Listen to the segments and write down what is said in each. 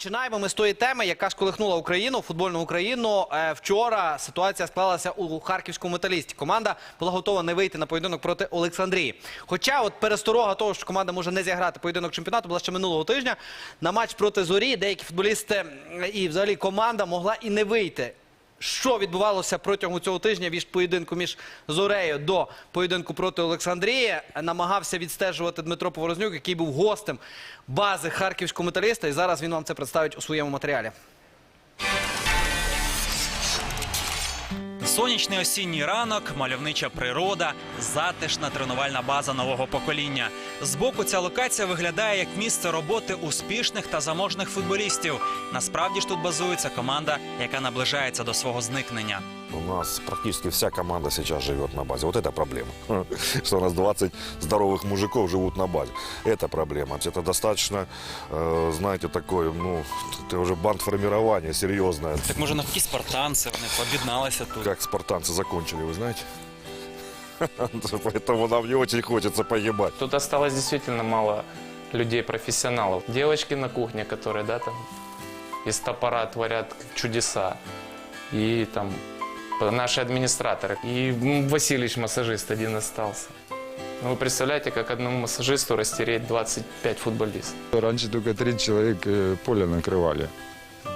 Починаємо ми з тої теми, яка сколихнула Україну, футбольну Україну. Е, Вчора ситуація склалася у харківському металісті. Команда була готова не вийти на поєдинок проти Олександрії. Хоча, от пересторога того, що команда може не зіграти поєдинок чемпіонату, була ще минулого тижня. На матч проти зорі деякі футболісти і взагалі команда могла і не вийти. Що відбувалося протягом цього тижня від поєдинку між Зорею до поєдинку проти Олександрії, намагався відстежувати Дмитро Поворознюк, який був гостем бази харківського металіста. І зараз він вам це представить у своєму матеріалі. Сонячний осінній ранок, мальовнича природа, затишна тренувальна база нового покоління. Збоку ця локація виглядає як місце роботи успішних та заможних футболістів. Насправді ж тут базується команда, яка наближається до свого зникнення. У нас практически вся команда сейчас живет на базе. Вот это проблема. Что у нас 20 здоровых мужиков живут на базе. Это проблема. Это достаточно, э, знаете, такое, ну, это уже бандформирование серьезное. Так може навпаки спартанці, вони пооб'єдналися тут. Как спартанцы закончили, вы знаете? Поэтому нам не очень хочется погибать. Тут осталось действительно мало людей-профессионалов. Девочки на кухне, которые, да, там из топора творят чудеса. И там наши администраторы. И Васильевич, массажист, один остался. Ну, вы представляете, как одному массажисту растереть 25 футболистов. Раньше только три человека э, поле накрывали.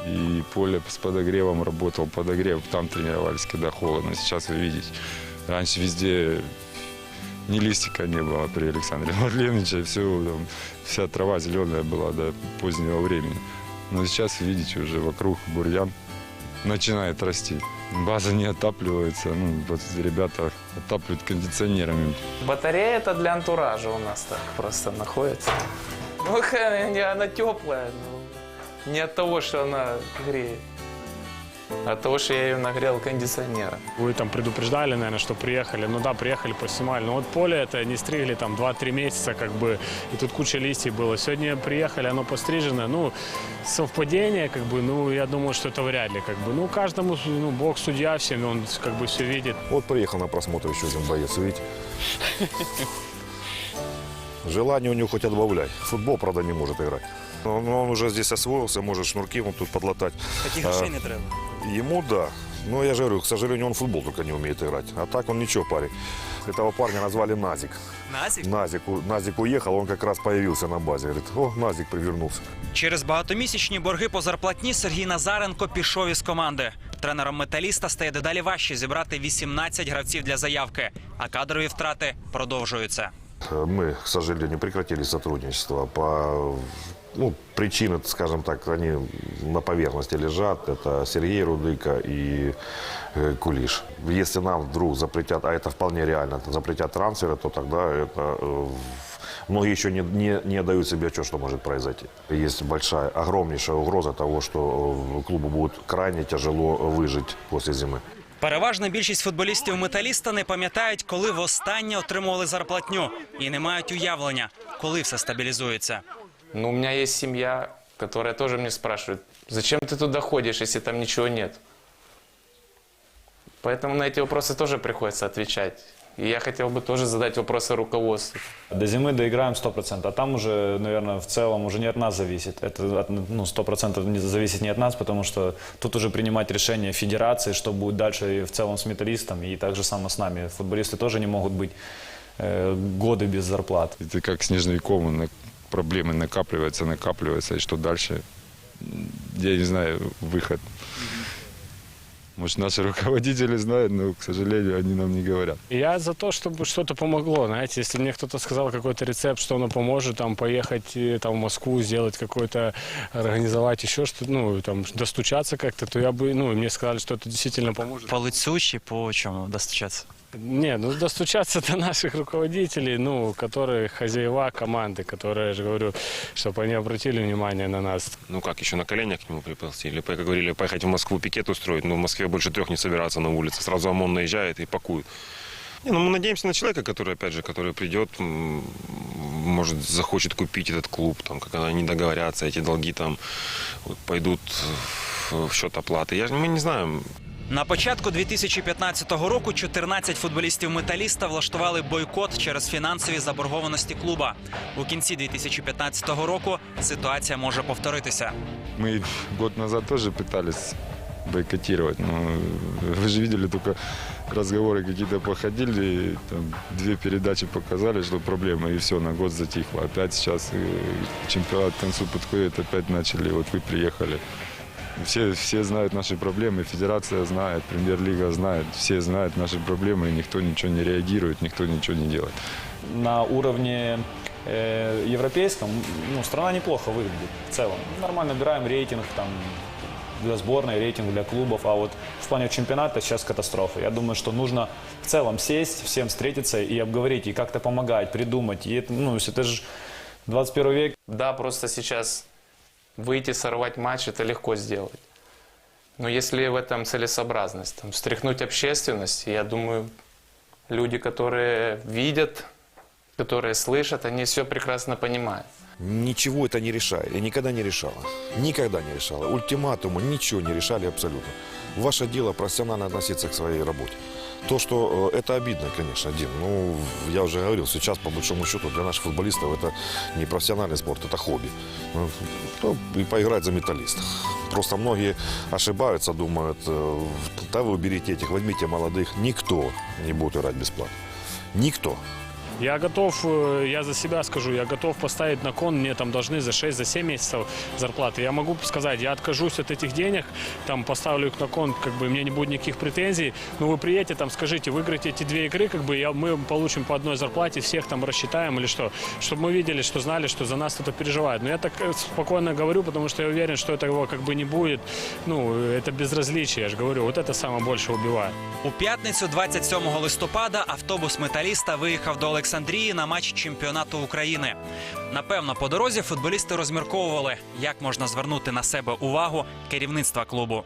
И поле с подогревом работал, подогрев, там тренировались, когда холодно. Сейчас вы видите, раньше везде ни листика не было при Александре Владимировиче, все, там, вся трава зеленая была до позднего времени. Но сейчас, видите, уже вокруг бурьян начинает расти. База не отапливается, ну, вот ребята отапливают кондиционерами. Батарея это для антуража у нас так просто находится. Ну, она теплая, ну, не от того, что она греет, от того, что я ее нагрел кондиционером. Вы там предупреждали, наверное, что приехали. Ну да, приехали, поснимали. Но вот поле это не стригли там 2-3 месяца, как бы, и тут куча листьев было. Сегодня приехали, оно пострижено. Ну, совпадение, как бы, ну, я думаю, что это вряд ли, как бы. Ну, каждому, ну, бог судья всем, он как бы все видит. Вот приехал на просмотр еще один боец, видите? Желание у него хоть отбавляй. Футбол, правда, не может играть. Но но он уже здесь освоился, может шнурки вот тут подлатать. Таких А, грошей не треба. Ему да. Но я же говорю, к сожалению, он в футбол только не умеет играть. А так он ничего, парень. Этого парня назвали Назик. Назік? Назик, у- Назик уехал, он как раз появился на базе. Говорит, о, Назик привернулся. Через багатомісячні борги по зарплатні Сергій Назаренко пішов із команди. Тренером металіста стає дедалі важче зібрати 18 гравців для заявки, а кадрові втрати продовжуються. Э, Мы, к сожалению, прекратили сотрудничество по ну, причины, скажем так, они на поверхности лежат. Это Сергей Рудыка и э, Кулиш. Если нам вдруг запретят, а это вполне реально, запретят трансферы, то тогда это э, многие еще не, не, не дают себе отчет, что может произойти. Есть большая, огромнейшая угроза того, что э, клубу будет крайне тяжело выжить после зимы. Переважна більшість футболістів металіста не пам'ятають, коли востаннє отримували зарплатню, і не мають уявлення, коли все стабілізується. Но у меня есть семья, которая тоже мне спрашивает, зачем ты туда ходишь, если там ничего нет? Поэтому на эти вопросы тоже приходится отвечать. И я хотел бы тоже задать вопросы руководству. До зимы доиграем 100%, а там уже, наверное, в целом уже не от нас зависит. Это от, ну, 100% не зависит не от нас, потому что тут уже принимать решение федерации, что будет дальше и в целом с металлистом, и так же само с нами. Футболисты тоже не могут быть э, годы без зарплат. Это как снежный на проблемы накапливаются, накапливаются, и что дальше, я не знаю, выход. Может, наши руководители знают, но, к сожалению, они нам не говорят. Я за то, чтобы что-то помогло, знаете, если мне кто-то сказал какой-то рецепт, что оно поможет, там, поехать э, там, в Москву, сделать какой-то, организовать еще что-то, ну, там, достучаться как-то, то я бы, ну, мне сказали, что это действительно поможет. По лицю чи по чому достучатися? Не, ну достучаться до наших руководителей, ну, которые хозяева команды, которые, я же говорю, чтобы они обратили внимание на нас. Ну как, еще на коленях к нему приползти? Или, как говорили, поехать в Москву пикет устроить, но в Москве больше трех не собираться на улице. Сразу ОМОН наезжает и пакует. Не, ну мы надеемся на человека, который, опять же, который придет, может, захочет купить этот клуб, там, как они договорятся, эти долги там пойдут в- счет оплаты. Я, мы не знаем, На початку 2015 року 14 футболістів металіста влаштували бойкот через фінансові заборгованості клуба. У кінці 2015 року ситуація може повторитися. Мы год назад тоже пытались бойкотировать, но вы же видели, только разговоры какие-то походили, и там две передачи показали, что проблема, и все, на год затихло. Опять сейчас э, чемпионат к концу подходит, опять начали, вот вы приехали. Все, все знают наши проблемы, федерация знает, премьер-лига знает, все знают наши проблемы, и никто ничего не реагирует, никто ничего не делает. На уровне э, европейском ну, страна неплохо выглядит в целом. Нормально набираем рейтинг там, для сборной, рейтинг для клубов. А вот в плане чемпионата сейчас катастрофа. Я думаю, что нужно в целом сесть, всем встретиться и обговорить, и как-то помогать, придумать. И это, ну, это же 21 век, Да, просто сейчас выйти, сорвать матч, это легко сделать. Но если в этом целесообразность, там, встряхнуть общественность, я думаю, люди, которые видят, которые слышат, они все прекрасно понимают. Ничего это не решает и никогда не решало. Никогда не решало. Ультиматумы ничего не решали абсолютно. Ваше дело профессионально относиться к своей работе. То, что э, это обидно, конечно, Дим. Ну, я уже говорил, сейчас, по большому счету, для наших футболистов это не профессиональный спорт, это хобби. Ну, и поиграть за металлист. Просто многие ошибаются, думают, э, да вы уберите этих, возьмите молодых. Никто не будет играть бесплатно. Никто. Я готов, э, я за себя скажу, я готов поставить на кон, мне там должны за 6, за 7 месяцев зарплаты. Я могу сказать, я откажусь от этих денег, там поставлю их на кон, как бы мне не будет никаких претензий. Но вы приедете, там скажите, выиграете эти две игры, как бы я, мы получим по одной зарплате, всех там рассчитаем или что. Чтобы мы видели, что знали, что за нас кто-то переживает. Но я так э, спокойно говорю, потому что я уверен, что этого как бы не будет. Ну, это безразличие, я же говорю, вот это самое больше убивает. У п'ятницю, 27 листопада, автобус металіста виїхав до Олександрії на матч чемпіонату України. Напевно, по дорозі футболісти розмірковували, як можна звернути на себе увагу керівництва клубу.